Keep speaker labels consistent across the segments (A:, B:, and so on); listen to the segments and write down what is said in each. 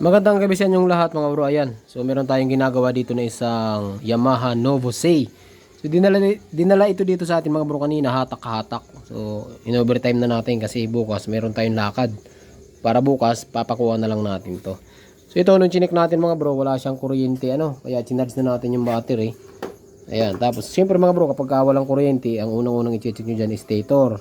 A: Magandang gabi sa inyong lahat mga bro. Ayan. So meron tayong ginagawa dito na isang Yamaha Novo Say. So dinala, dinala ito dito sa atin mga bro kanina hatak-hatak. So in overtime na natin kasi bukas meron tayong lakad. Para bukas papakuha na lang natin to. So ito nung chinek natin mga bro wala siyang kuryente ano. Kaya chinarge na natin yung battery. Ayan. Tapos siyempre mga bro kapag ka walang kuryente ang unang-unang i-check nyo dyan is stator.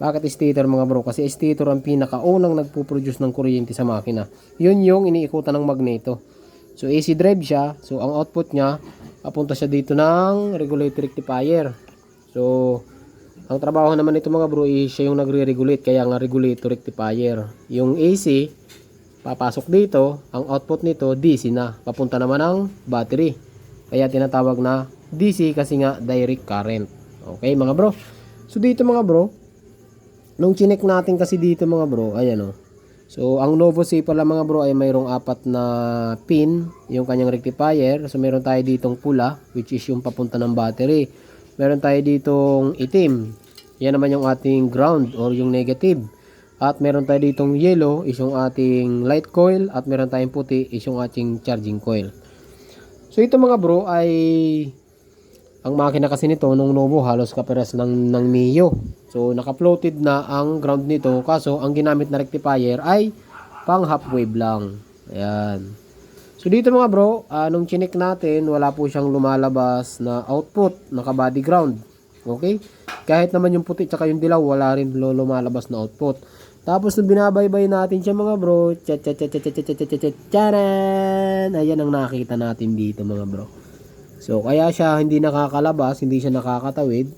A: Bakit stator mga bro? Kasi stator ang pinakaunang nagpo-produce ng kuryente sa makina. Yun yung iniikutan ng magneto. So AC drive siya. So ang output niya, papunta siya dito ng regulator rectifier. So ang trabaho naman nito mga bro is siya yung nagre-regulate kaya nga regulator rectifier. Yung AC, papasok dito, ang output nito DC na. Papunta naman ng battery. Kaya tinatawag na DC kasi nga direct current. Okay mga bro? So dito mga bro, Nung chinek natin kasi dito mga bro, ayan o. So, ang Novo C pala mga bro ay mayroong apat na pin, yung kanyang rectifier. So, meron tayo ditong pula, which is yung papunta ng battery. Meron tayo ditong itim. Yan naman yung ating ground or yung negative. At meron tayo ditong yellow, is yung ating light coil. At meron tayong puti, is yung ating charging coil. So, ito mga bro ay ang makina kasi nito nung Novo halos kaperas ng ng Mio. So naka-floated na ang ground nito kaso ang ginamit na rectifier ay pang half wave lang. Ayan. So dito mga bro, uh, nung chinek natin, wala po siyang lumalabas na output, naka body ground. Okay? Kahit naman yung puti tsaka yung dilaw, wala rin lumalabas na output. Tapos nung binabaybay natin siya mga bro, chat chat chat chat chat chat chat chat charan! Ayan ang nakita natin dito mga bro. So, kaya siya hindi nakakalabas, hindi siya nakakatawid,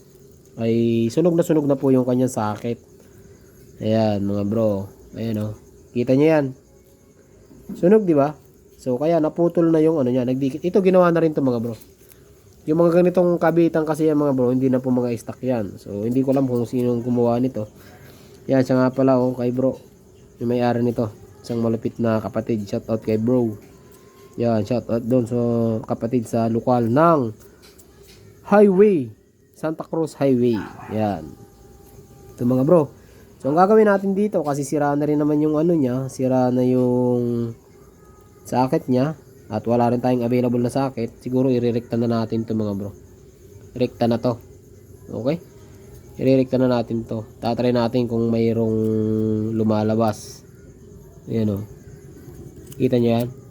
A: ay sunog na sunog na po yung kanyang sakit. Ayan, mga bro. Ayan o. Kita niyo yan. Sunog, di ba? So, kaya naputol na yung ano niya. Nagdikit. Ito, ginawa na rin to mga bro. Yung mga ganitong kabitan kasi yan mga bro, hindi na po mga stock yan. So, hindi ko alam kung sino gumawa nito. Yan, siya nga pala oh, kay bro. Yung may-ari nito. Isang malupit na kapatid. Shout out kay bro. Yan, shout out doon sa kapatid sa lokal ng Highway. Santa Cruz Highway. Yan. Ito mga bro. So, ang gagawin natin dito, kasi sira na rin naman yung ano niya, sira na yung sakit niya, at wala rin tayong available na sakit, siguro irerekta na natin to mga bro. Rekta na to. Okay? Irerekta na natin to. Tatry natin kung mayroong lumalabas. Ayan o. Kita niyo yan?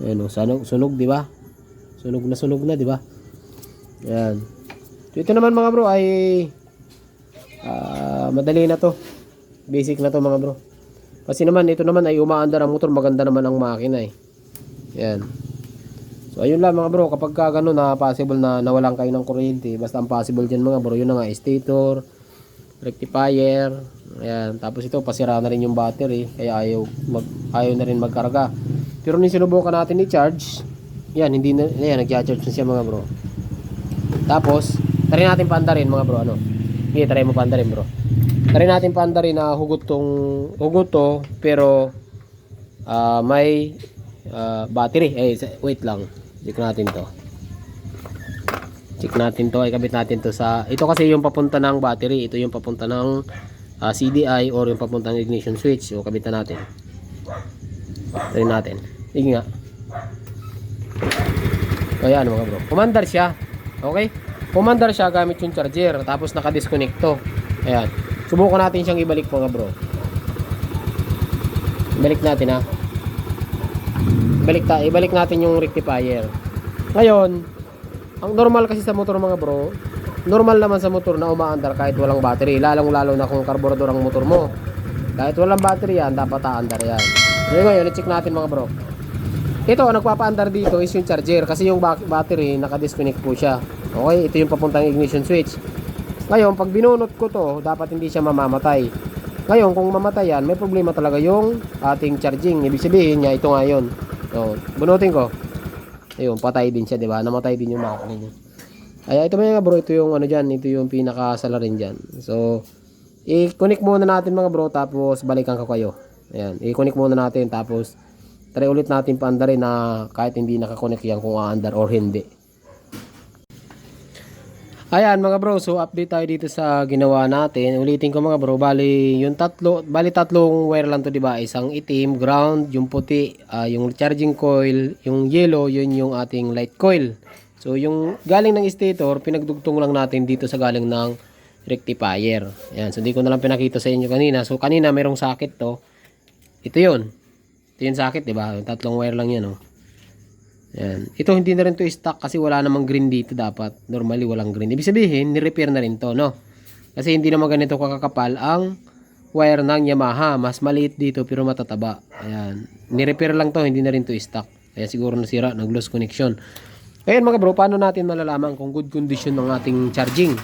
A: Ayan o, sunog, sunog di ba? Sunog na sunog na, di ba? Ayan. So, ito naman mga bro ay ah, madali na to. Basic na to mga bro. Kasi naman, ito naman ay umaandar ang motor. Maganda naman ang makina eh. Ayan. So, ayun lang mga bro. Kapag ka ganun na possible na nawalan kayo ng kuryente, basta ang possible dyan mga bro, yun na nga, stator, rectifier, ayan. Tapos ito, pasira na rin yung battery, kaya ayaw, mag, ayaw na rin magkarga. Pero nung sinubukan natin i-charge, yan, hindi na, yan, nag-charge na siya mga bro. Tapos, try natin paandarin mga bro, ano? Hindi, try mo paandarin bro. Try natin paandarin na hugot tong, hugot to, pero, ah, may, ah, battery. Eh, wait lang. Check natin to. Check natin to, ikabit natin to sa, ito kasi yung papunta ng battery, ito yung papunta ng ah, CDI or yung papunta ng ignition switch. So, kabitan natin. Try natin. Sige nga. O yan mga bro. Commander siya. Okay? Commander siya gamit yung charger. Tapos naka-disconnect to. Ayan. Subukan natin siyang ibalik mga bro. Ibalik natin ha. Ibalik, ta ibalik natin yung rectifier. Ngayon, ang normal kasi sa motor mga bro, normal naman sa motor na umaandar kahit walang battery. Lalong lalo na kung karburador ang motor mo. Kahit walang battery yan, dapat aandar yan. Ngayon, ngayon, i-check natin mga bro. Ito, nagpapaandar dito is yung charger kasi yung ba- battery naka-disconnect po siya. Okay, ito yung papuntang ignition switch. Ngayon, pag binunot ko to, dapat hindi siya mamamatay. Ngayon, kung mamatay yan, may problema talaga yung ating charging. Ibig sabihin niya, ito nga yun. So, bunutin ko. Ayun, patay din siya, di ba? Namatay din yung makina niya. Kaya ito mga bro, ito yung ano dyan, ito yung pinakasala rin dyan. So, i-connect muna natin mga bro, tapos balikan ko kayo. Ayan, i-connect muna natin, tapos try ulit natin paandarin na kahit hindi nakakonect yan kung aandar or hindi. Ayan mga bro, so update tayo dito sa ginawa natin. Ulitin ko mga bro, bali yung tatlo, bali tatlong wire lang to 'di ba? Isang itim, ground, yung puti, ah, yung charging coil, yung yellow, yun yung ating light coil. So yung galing ng stator, pinagdugtong lang natin dito sa galing ng rectifier. Ayan, so di ko na lang pinakita sa inyo kanina. So kanina merong socket to. Ito 'yun. Ito yung socket, 'di ba? Tatlong wire lang 'yan, oh. Yan. Ito hindi na rin to stock kasi wala namang green dito dapat. Normally walang green. Ibig sabihin, ni-repair na rin to, no? Kasi hindi naman ganito kakakapal ang wire ng Yamaha. Mas maliit dito pero matataba. Ayan. Ni-repair lang to, hindi na rin to stock. Kaya siguro nasira, nag-lost connection. Ngayon mga bro, paano natin malalaman kung good condition ng ating charging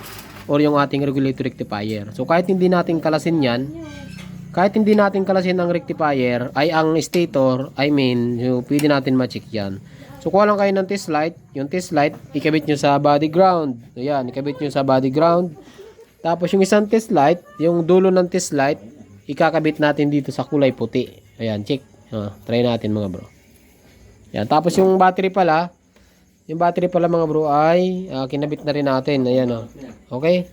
A: or yung ating regulator rectifier? So kahit hindi natin kalasin yan, kahit hindi natin kalasin ang rectifier, ay ang stator, I mean, yung pwede natin ma-check yan. So, kuha lang kayo ng test light. Yung test light, ikabit nyo sa body ground. So, yan, ikabit nyo sa body ground. Tapos, yung isang test light, yung dulo ng test light, ikakabit natin dito sa kulay puti. Ayan, check. Ah, try natin mga bro. Yan, tapos yung battery pala, yung battery pala mga bro ay ah, kinabit na rin natin. Ayan, oh. Okay?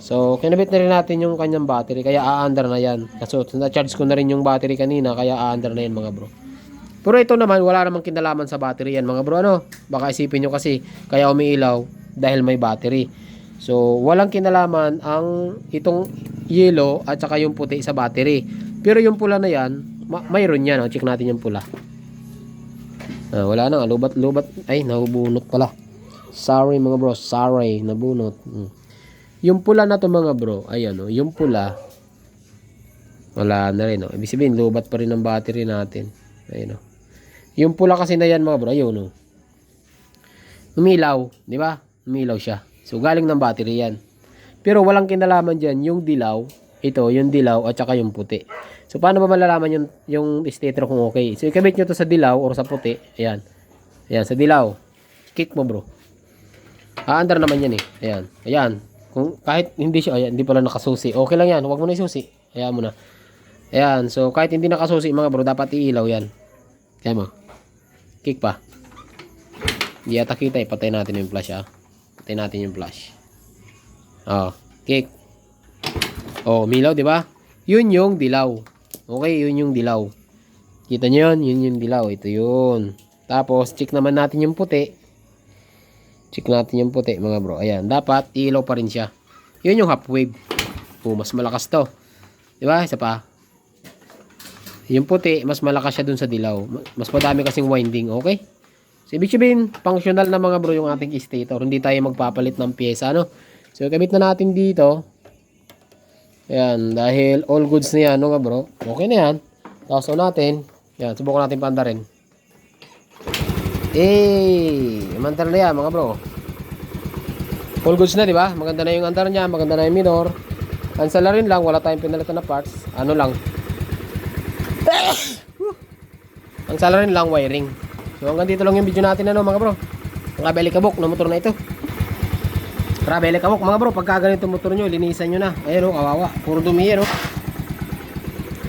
A: So, kinabit na rin natin yung kanyang battery. Kaya aandar na yan. Kasi na-charge ko na rin yung battery kanina. Kaya aandar na yan mga bro. Pero ito naman, wala namang kinalaman sa battery yan mga bro. Ano? Baka isipin nyo kasi kaya umiilaw dahil may battery. So, walang kinalaman ang itong yellow at saka yung puti sa battery. Pero yung pula na yan, ma- mayroon yan. Oh. Check natin yung pula. Ah, wala na. Lubat, lubat. Ay, nabunot pala. Sorry mga bro. Sorry. Nabunot. Hmm. Yung pula na to mga bro. Ayan o. Yung pula. Wala na rin o. Ibig sabihin, lubat pa rin ang battery natin. Ayan o. Yung pula kasi na yan mga bro. Ayun o. Umilaw. Di ba? Umilaw siya. So, galing ng battery yan. Pero walang kinalaman dyan. Yung dilaw. Ito, yung dilaw at saka yung puti. So, paano ba malalaman yung, yung stator kung okay? So, ikabit nyo to sa dilaw or sa puti. Ayan. Ayan, sa dilaw. Kick mo bro. Aandar naman yan eh. Ayan. Ayan. Kung kahit hindi siya, ayan, hindi pala nakasusi. Okay lang yan. Huwag mo na isusi. Ayan mo na. Ayan. So, kahit hindi nakasusi mga bro, dapat iilaw yan. Ayan mo. Kick pa. Hindi yata kita eh. Patay natin yung flash ah. Patay natin yung flash. Oh. Kick. Oh, milaw, di ba? Yun yung dilaw. Okay, yun yung dilaw. Kita nyo yun? Yun yung dilaw. Ito yun. Tapos, check naman natin yung puti. Check natin yung puti, mga bro. Ayan, dapat ilaw pa rin siya. Yun yung half wave. Oh, mas malakas to. Di ba? Isa pa. Yung puti, mas malakas siya dun sa dilaw. Mas madami kasing winding, okay? So, ibig sabihin, functional na mga bro yung ating stator. Hindi tayo magpapalit ng pyesa, no? So, kabit na natin dito. Ayan, dahil all goods na yan, no nga bro? Okay na yan. Tapos, natin. Ayan, subukan natin panda rin. Eh, mandar na yan mga bro. Full goods na, di ba? Maganda na yung andar niya, maganda na yung minor. Ang salarin lang, wala tayong pinalitan na parts. Ano lang. Ang salarin lang, wiring. So hanggang dito lang yung video natin ano mga bro. Ang kabeli kabok na motor na ito. Grabe kabok mga bro, pagka ganito motor nyo, linisan nyo na. Ayun oh, kawawa. Puro dumi yan oh.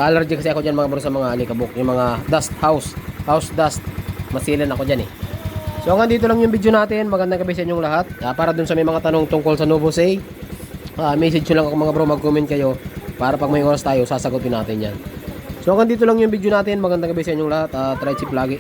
A: Allergy kasi ako dyan mga bro sa mga alikabok. Yung mga dust house. House dust. Masilan ako dyan eh. So hanggang dito lang yung video natin. Magandang gabi sa inyong lahat. Ah, para dun sa may mga tanong tungkol sa Novo Say. Ah, message nyo lang ako mga bro. Mag-comment kayo. Para pag may oras tayo, sasagutin natin yan. So hanggang dito lang yung video natin. Magandang gabi sa inyong lahat. Uh, try chip lagi.